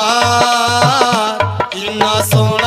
ਹਾਰ ਇਨਾ ਸੋਹਣਾ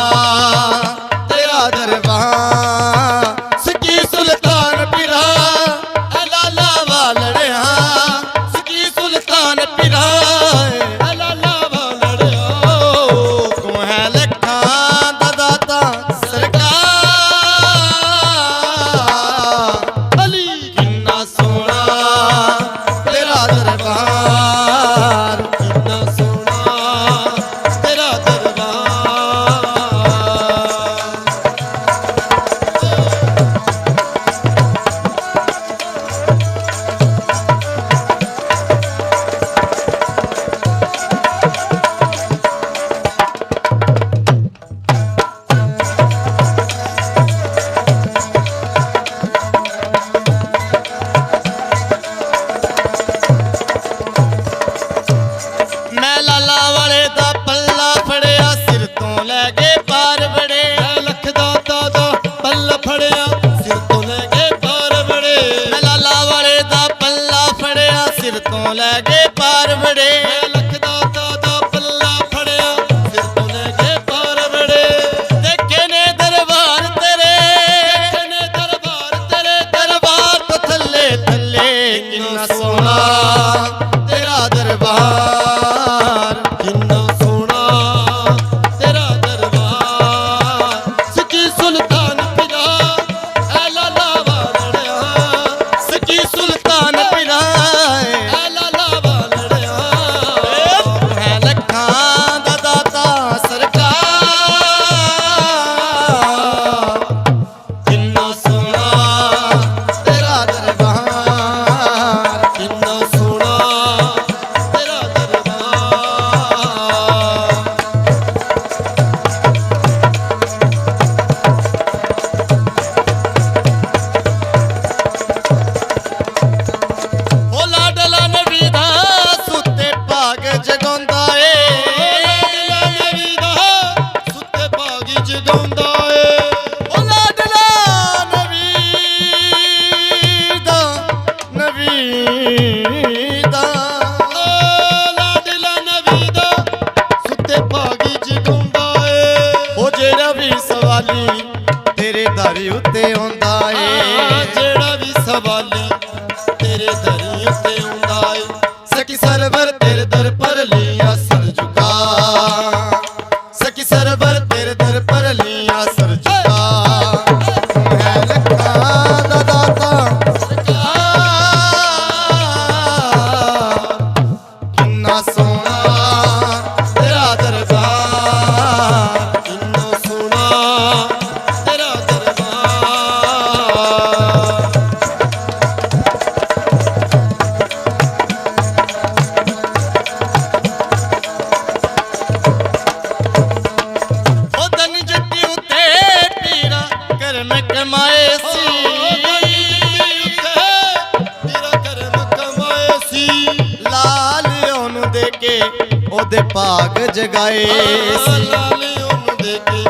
ki server tere ਦੇ ਕੇ ਉਹਦੇ ਭਾਗ ਜਗਾਏ ਲਾਲੀ ਉਹਨੂੰ ਦੇ ਕੇ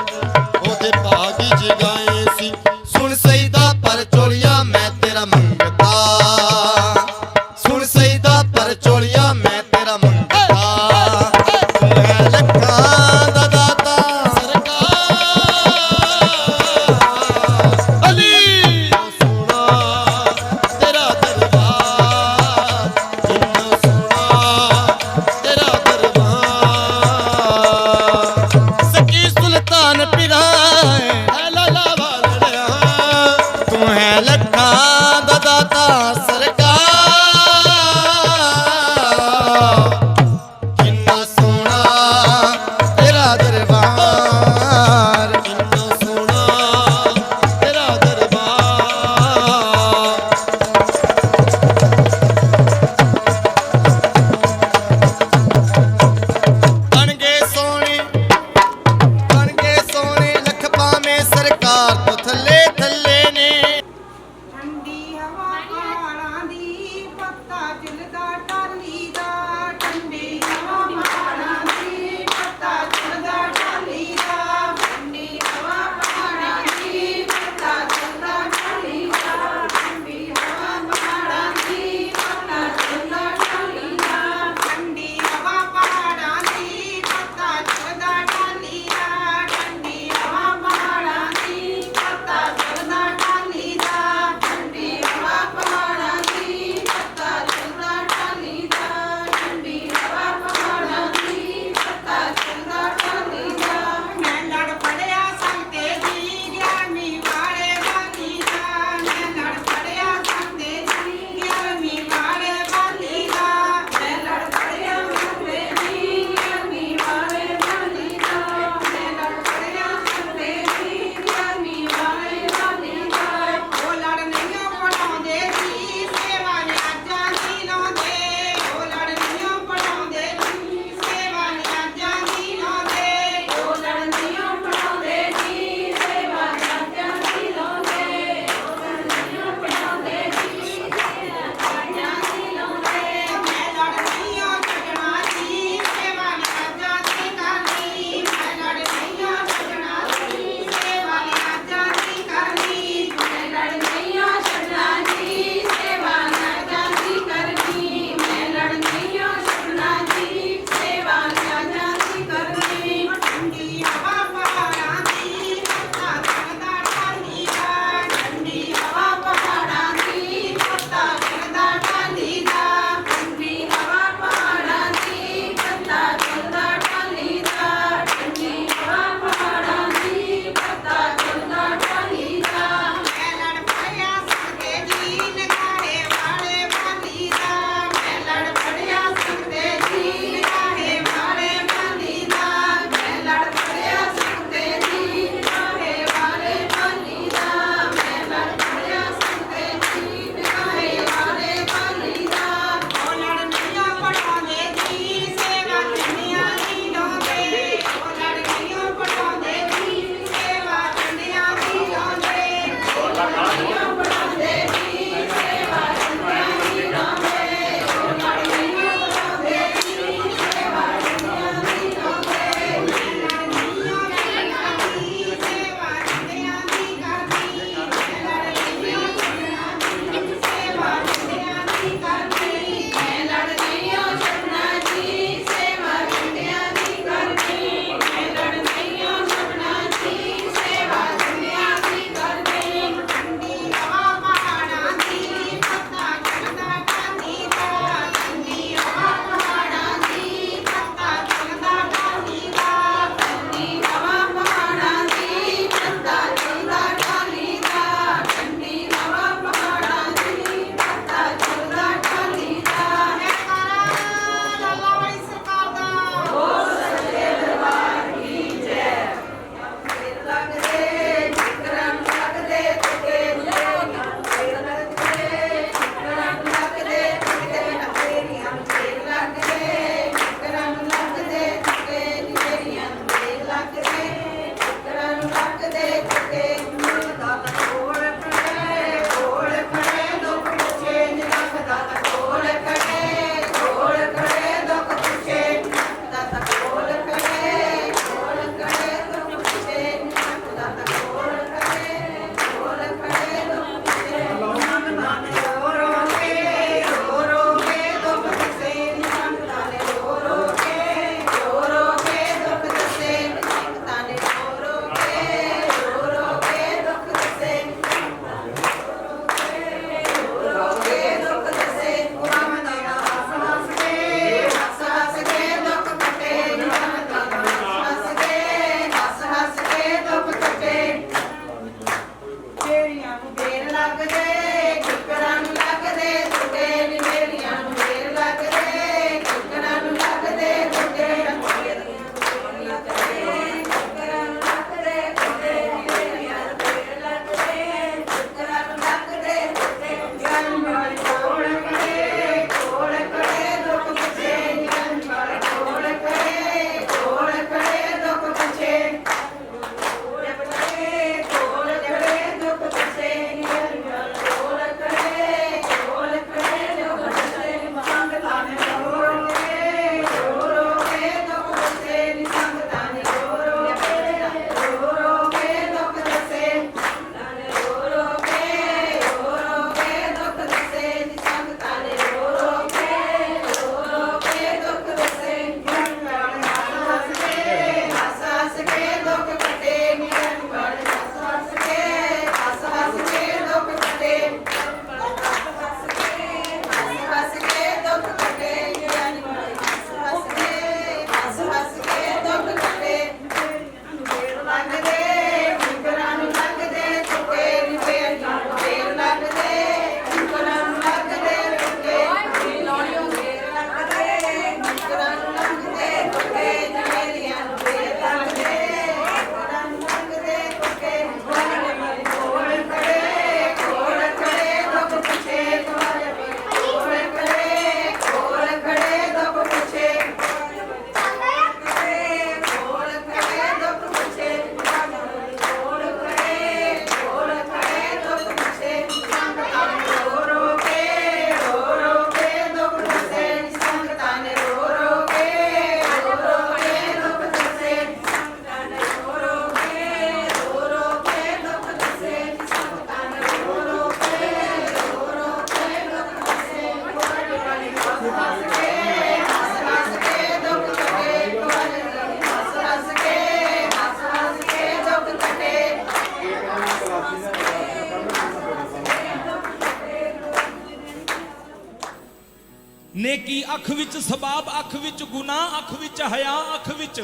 ਵਿੱਚ ਸਬਾਬ ਅੱਖ ਵਿੱਚ ਗੁਨਾਹ ਅੱਖ ਵਿੱਚ ਹਯਾ ਅੱਖ ਵਿੱਚ।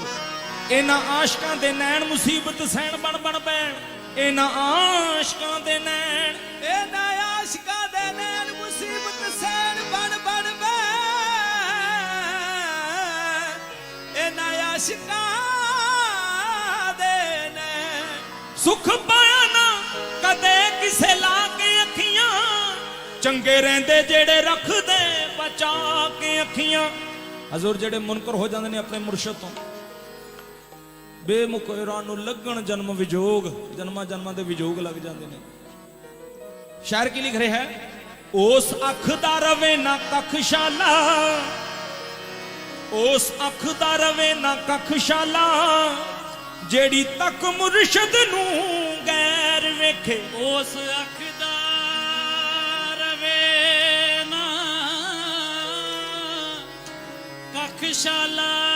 ਇਹਨਾਂ ਆਸ਼ਕਾਂ ਦੇ ਨੈਣ ਮੁਸੀਬਤ ਸਹਿਣ ਬਣ ਬਣ ਪੈਣ। ਇਹਨਾਂ ਆਸ਼ਕਾਂ ਦੇ ਨੈਣ। ਇਹਨਾਂ ਆਸ਼ਕਾਂ ਦੇ ਨੈਣ ਮੁਸੀਬਤ ਸੈਣ ਬਣ ਬਣ ਵੇ ਇਹਨਾਂ ਆਸ਼ਕਾਂ ਦੇ ਨੈਣ। ਸੁਖ ਚੰਗੇ ਰਹਿੰਦੇ, ਜਿਹੜੇ ਰੱਖਦੇ, ਬਚਾ ਕੇ ਅੱਖੀਆਂ। ਹਜ਼ੂਰ ਜਿਹੜੇ ਮੁਨਕਰ ਹੋ ਜਾਂਦੇ ਨੇ ਆਪਣੇ ਮੁਰਸ਼ਦ ਤੋਂ। ਬੇਮੁਕਰਾਂ ਨੂੰ ਲੱਗਣ ਜਨਮ ਵਿਜੋਗ, ਜਨਮਾਂ ਜਨਮਾਂ ਦੇ ਵਿਜੋਗ ਲੱਗ ਜਾਂਦੇ ਨੇ। ਸ਼ਾਇਰ ਕੀ ਲਿਖ ਰਿਹਾ ਹੈ? ਉਸ ਅੱਖ ਦਾ ਰਵੇ ਨਾ ਕਖਸ਼ਾਲਾ। ਉਸ ਅੱਖ ਦਾ ਰਵੇ ਨਾ ਕਖਸ਼ਾਲਾ। ਜਿਹੜੀ ਤੱਕ ਮੁਰਸ਼ਦ ਨੂੰ ਗੈਰ ਵੇਖੇ, ਉਸ ਅੱਖ ਕਖਸ਼ਾਲਾ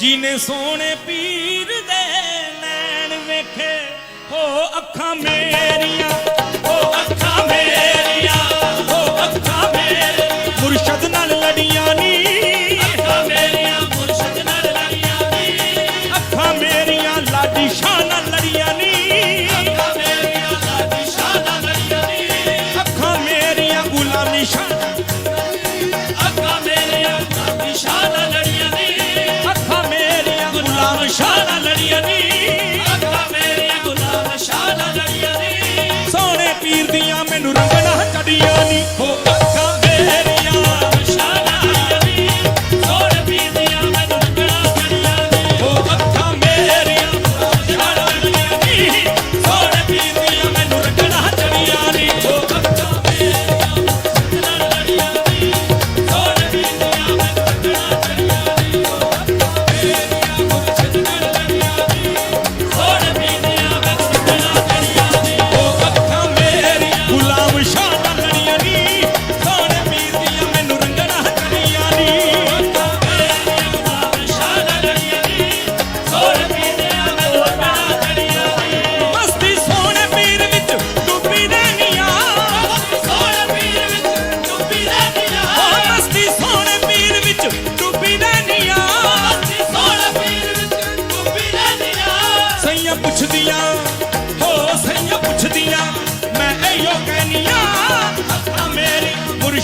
ਜੀਨੇ ਸੋਹਣੇ ਪੀਰ ਦੇ ਨੈਣ ਵੇਖੇ ਹੋ ਅੱਖਾਂ ਮੇਰੀਆਂ Oh,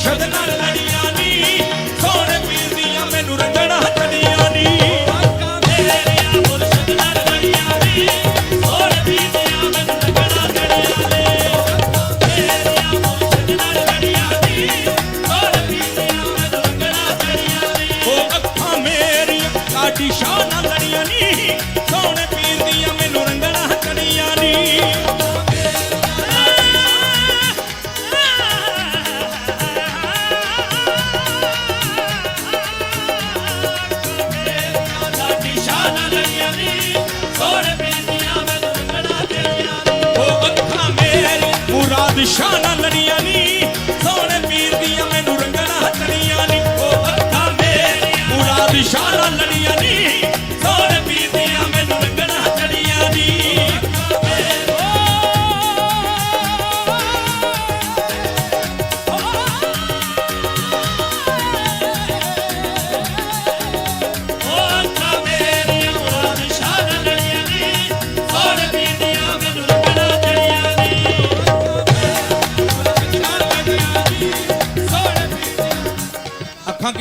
Shut the night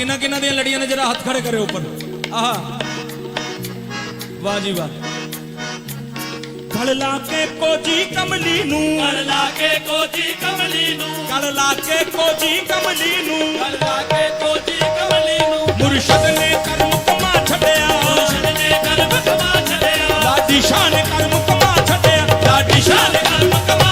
ਕਿੰਨਾ ਕਿੰਨਾ ਦੀਆਂ ਲੜੀਆਂ ਨੇ ਜਰਾ ਹੱਥ ਖੜੇ ਕਰੇ ਉੱਪਰ। ਆਹਾ। ਵਾਹ ਜੀ ਵਾਹ। ਗਲ ਲਾ ਕੇ ਕੋਜੀ ਕਮਲੀ ਨੂੰ। ਗਲ ਲਾ ਕੇ ਕੋਜੀ ਕਮਲੀ ਨੂੰ। ਗਲ ਲਾ ਕੇ ਕੋਜੀ ਕਮਲੀ ਨੂੰ। ਗਲ ਲਾ ਕੇ ਕੋਜੀ ਕਮਲੀ ਨੂੰ। ਮੁਰਸ਼ਦ ਨੇ ਕਰਮ ਕਮਾ ਛੱਡਿਆ। ਮੁਰਸ਼ਦ ਨੇ ਕਰਮ ਕਮਾ ਛੱਡਿਆ। ਲਾਡੀ ਸ਼ਾਨ ਕਰਮ ਕਮਾ ਛੱਡਿਆ। ਲਾਡੀ ਸ਼ਾਨ ਕਰਮ